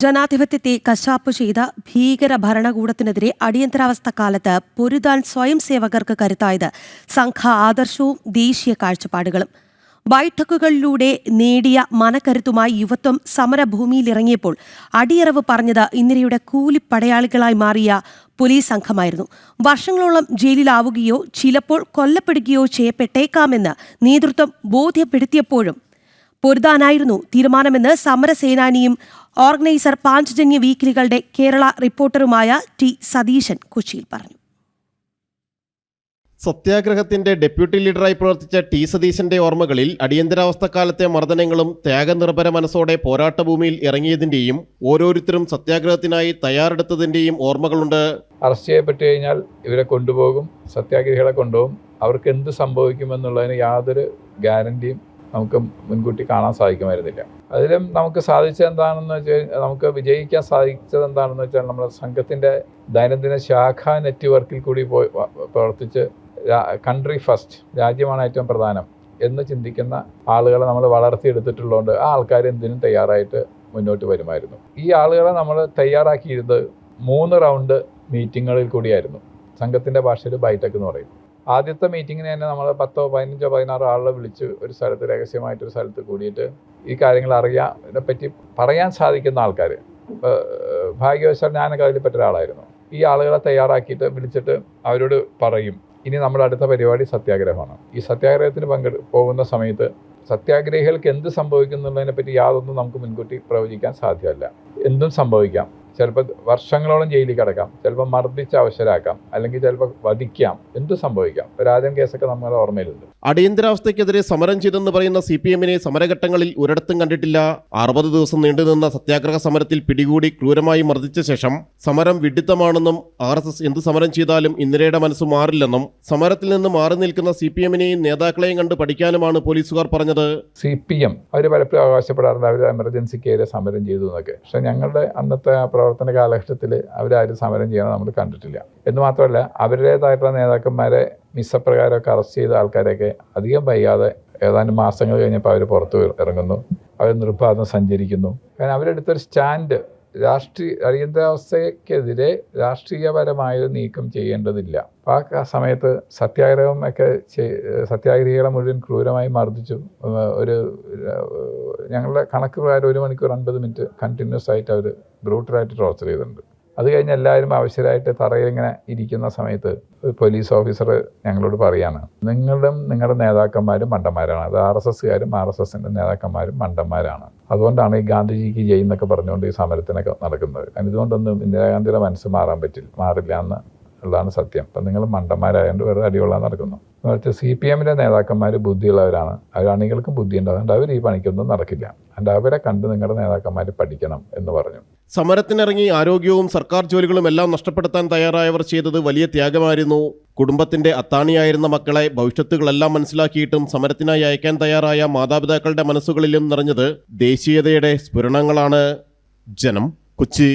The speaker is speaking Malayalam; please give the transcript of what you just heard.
ജനാധിപത്യത്തെ കശാപ്പ് ചെയ്ത ഭീകര ഭരണകൂടത്തിനെതിരെ അടിയന്തരാവസ്ഥ കാലത്ത് പൊരുതാൻ സ്വയം സേവകർക്ക് കരുത്തായത് സംഘ ആദർശവും ദേശീയ കാഴ്ചപ്പാടുകളും. ബൈഠക്കുകളിലൂടെ നേടിയ മനക്കരുത്തുമായി യുവത്വം സമരഭൂമിയിലിറങ്ങിയപ്പോൾ അടിയറവ് പറഞ്ഞത് ഇന്ദിരയുടെ കൂലിപ്പടയാളികളായി മാറിയ പോലീസ് സംഘമായിരുന്നു. വർഷങ്ങളോളം ജയിലിലാവുകയോ ചിലപ്പോൾ കൊല്ലപ്പെടുകയോ ചെയ്യപ്പെട്ടേക്കാമെന്ന് നേതൃത്വം ബോധ്യപ്പെടുത്തിയപ്പോഴും പൊരുതാനായിരുന്നു തീരുമാനമെന്ന് സമരസേനാനിയും ഓർഗനൈസർ പാഞ്ചജന്യ വീക്കിലികളുടെ കേരള റിപ്പോർട്ടറുമായ ടി സതീശൻ കൊച്ചിയിൽ പറഞ്ഞു. സത്യാഗ്രഹത്തിന്റെ ഡെപ്യൂട്ടി ലീഡറായി പ്രവർത്തിച്ച ടി സതീശന്റെ ഓർമ്മകളിൽ അടിയന്തരാവസ്ഥക്കാലത്തെ മർദ്ദനങ്ങളും ത്യാഗനിർഭര മനസ്സോടെ പോരാട്ടഭൂമിയിൽ ഇറങ്ങിയതിന്റെയും ഓരോരുത്തരും സത്യാഗ്രഹത്തിനായി തയ്യാറെടുത്തതിന്റെയും ഓർമ്മകളുണ്ട്. അറസ്റ്റ് ചെയ്യപ്പെട്ടു കഴിഞ്ഞാൽ ഇവരെ കൊണ്ടുപോകും സത്യാഗ്രഹികളെ കൊണ്ടുപോകും. അവർക്ക് എന്ത് സംഭവിക്കുമെന്നുള്ളതിന് യാതൊരു ഗ്യാരണ്ടിയും നമുക്ക് മുൻകൂട്ടി കാണാൻ സാധിക്കുമായിരുന്നില്ല. അതിലും നമുക്ക് സാധിച്ചത് എന്താണെന്ന് വെച്ച് കഴിഞ്ഞാൽ നമുക്ക് വിജയിക്കാൻ സാധിച്ചത് എന്താണെന്ന് വെച്ചാൽ നമ്മുടെ സംഘത്തിന്റെ ദൈനംദിന ശാഖാ നെറ്റ്വർക്കിൽ കൂടി പോയി പ്രവർത്തിച്ച് കൺട്രി ഫസ്റ്റ് രാജ്യമാണ് ഏറ്റവും പ്രധാനം എന്ന് ചിന്തിക്കുന്ന ആളുകളെ നമ്മൾ വളർത്തിയെടുത്തിട്ടുള്ളതുകൊണ്ട് ആ ആൾക്കാർ എന്തിനും തയ്യാറായിട്ട് മുന്നോട്ട് വരുമായിരുന്നു. ഈ ആളുകളെ നമ്മൾ തയ്യാറാക്കിയിരുന്നത് മൂന്ന് റൗണ്ട് മീറ്റിങ്ങുകളിൽ കൂടിയായിരുന്നു. സംഘത്തിന്റെ ഭാഷയിൽ ബൈടെക് എന്ന് പറയും. ആദ്യത്തെ മീറ്റിങ്ങിന് തന്നെ നമ്മൾ പത്തോ പതിനഞ്ചോ പതിനാറോ ആളെ വിളിച്ച് ഒരു സ്ഥലത്ത് രഹസ്യമായിട്ടൊരു സ്ഥലത്ത് കൂടിയിട്ട് ഈ കാര്യങ്ങൾ അറിയാൻ പറ്റി പറയാൻ സാധിക്കുന്ന ആൾക്കാർ ഭാഗ്യവശാൽ ഞാനൊക്കെ അതിൽപ്പെട്ട ഒരാളായിരുന്നു. ഈ ആളുകളെ തയ്യാറാക്കിയിട്ട് വിളിച്ചിട്ട് അവരോട് പറയും ഇനി നമ്മുടെ അടുത്ത പരിപാടി സത്യാഗ്രഹമാണ്. ഈ സത്യാഗ്രഹത്തിന് പങ്കെടു പോകുന്ന സമയത്ത് സത്യാഗ്രഹികൾക്ക് എന്ത് സംഭവിക്കുന്നുള്ളതിനെ പറ്റി യാതൊന്നും നമുക്ക് മുൻകൂട്ടി പ്രവചിക്കാൻ സാധ്യമല്ല. എന്തും സംഭവിക്കാം. ചിലപ്പോൾ വർഷങ്ങളോളം ജയിലിൽ കിടക്കാം. ചിലപ്പോൾ മർദ്ദിച്ച് അവശരാക്കാം. അല്ലെങ്കിൽ ചിലപ്പോൾ വധിക്കാം. എന്ത് സംഭവിക്കാം? പരാജയം കേസൊക്കെ നമ്മുടെ ഓർമ്മയിലുണ്ട്. അടിയന്തരാവസ്ഥയ്ക്കെതിരെ സമരം ചെയ്തെന്ന് പറയുന്ന സി പി എമ്മിനെ സമരഘട്ടങ്ങളിൽ ഒരിടത്തും കണ്ടിട്ടില്ല. അറുപത് ദിവസം നീണ്ടുനിന്ന സത്യാഗ്രഹ സമരത്തിൽ പിടികൂടി ക്രൂരമായി മർദ്ദിച്ച ശേഷം സമരം വിഡിത്തമാണെന്നും ആർ എസ് എസ് എന്ത് സമരം ചെയ്താലും ഇന്ദിരയുടെ മനസ്സ് മാറില്ലെന്നും സമരത്തിൽ നിന്ന് മാറി നിൽക്കുന്ന സി പി എമ്മിനെയും നേതാക്കളെയും കണ്ട് പഠിക്കാനുമാണ് പോലീസുകാർ പറഞ്ഞത്. സി പി എം അവർ പലപ്പോഴും അവകാശപ്പെടാറുണ്ട്. അവർ എമർജൻസിക്ക് സമരം ചെയ്തു എന്നൊക്കെ. പക്ഷെ ഞങ്ങളുടെ അന്നത്തെ പ്രവർത്തന കാലഘട്ടത്തിൽ അവരാരും സമരം ചെയ്യണം നമ്മൾ കണ്ടിട്ടില്ല. എന്ന് മാത്രമല്ല അവരുടേതായിട്ടുള്ള നേതാക്കന്മാരെ മിസ്സപ്രകാരമൊക്കെ അറസ്റ്റ് ചെയ്ത ആൾക്കാരെയൊക്കെ അധികം വൈകാതെ ഏതാനും മാസങ്ങൾ കഴിഞ്ഞപ്പോൾ അവർ പുറത്ത് ഇറങ്ങുന്നു. അവർ നിർബാധം സഞ്ചരിക്കുന്നു. കാരണം അവരെടുത്തൊരു സ്റ്റാൻഡ് രാഷ്ട്രീയ അടിയന്തരാവസ്ഥയ്ക്കെതിരെ രാഷ്ട്രീയപരമായൊരു നീക്കം ചെയ്യേണ്ടതില്ല. പാക് ആ സമയത്ത് സത്യാഗ്രഹം ഒക്കെ സത്യാഗ്രഹികളെ മുഴുവൻ ക്രൂരമായി മർദ്ദിച്ചു. ഒരു ഞങ്ങളുടെ കണക്ക് പ്രകാരം ഒരു മണിക്കൂർ അൻപത് മിനിറ്റ് കണ്ടിന്യൂസ് ആയിട്ട് അവർ ബ്രൂട്ടലായിട്ട് ടോർച്ചർ ചെയ്തിട്ടുണ്ട്. അത് കഴിഞ്ഞ് എല്ലാവരും അവശരായിട്ട് തറയിൽ ഇങ്ങനെ ഇരിക്കുന്ന സമയത്ത് പോലീസ് ഓഫീസർ ഞങ്ങളോട് പറയാണ് നിങ്ങളും നിങ്ങളുടെ നേതാക്കന്മാരും മണ്ടന്മാരാണ്. അത് ആർ എസ് എസ്സുകാരും ആർ എസ് എസിന്റെ നേതാക്കന്മാരും മണ്ടന്മാരാണ്. അതുകൊണ്ടാണ് ഈ ഗാന്ധിജിക്ക് ജയ് എന്നൊക്കെ പറഞ്ഞുകൊണ്ട് ഈ സമരത്തിനൊക്കെ നടക്കുന്നത്. ഇതുകൊണ്ടൊന്നും ഇന്ദിരാഗാന്ധിയുടെ മനസ്സ് മാറാൻ പറ്റില്ല മാറില്ല എന്ന് ഉള്ളതാണ് സത്യം. അപ്പം നിങ്ങൾ മണ്ടന്മാരായതുകൊണ്ട് വെറുതെ അടികൊള്ളാൻ നടക്കുന്നു. എന്ന് വെച്ചാൽ സി പി എമ്മിന്റെ നേതാക്കന്മാർ ബുദ്ധിയുള്ളവരാണ്. അവർ ബുദ്ധിയുണ്ട് അതുകൊണ്ട് അവർ ഈ പണിക്കൊന്നും നടക്കില്ല. അതുകൊണ്ട് അവരെ കണ്ട് നിങ്ങളുടെ നേതാക്കന്മാർ പഠിക്കണം എന്ന് പറഞ്ഞു. സമരത്തിനിറങ്ങി ആരോഗ്യവും സർക്കാർ ജോലികളും എല്ലാം നഷ്ടപ്പെടുത്താൻ തയ്യാറായവർ ചെയ്തത് വലിയ ത്യാഗമായിരുന്നു. കുടുംബത്തിന്റെ അത്താണിയായിരുന്ന മക്കളെ ഭവിഷ്യത്തുകളെല്ലാം മനസ്സിലാക്കിയിട്ടും സമരത്തിനായി അയക്കാൻ തയ്യാറായ മാതാപിതാക്കളുടെ മനസ്സുകളിലും നിറഞ്ഞത് ദേശീയതയുടെ സ്ഫുരണങ്ങളാണ്. ജനം കൊച്ചി.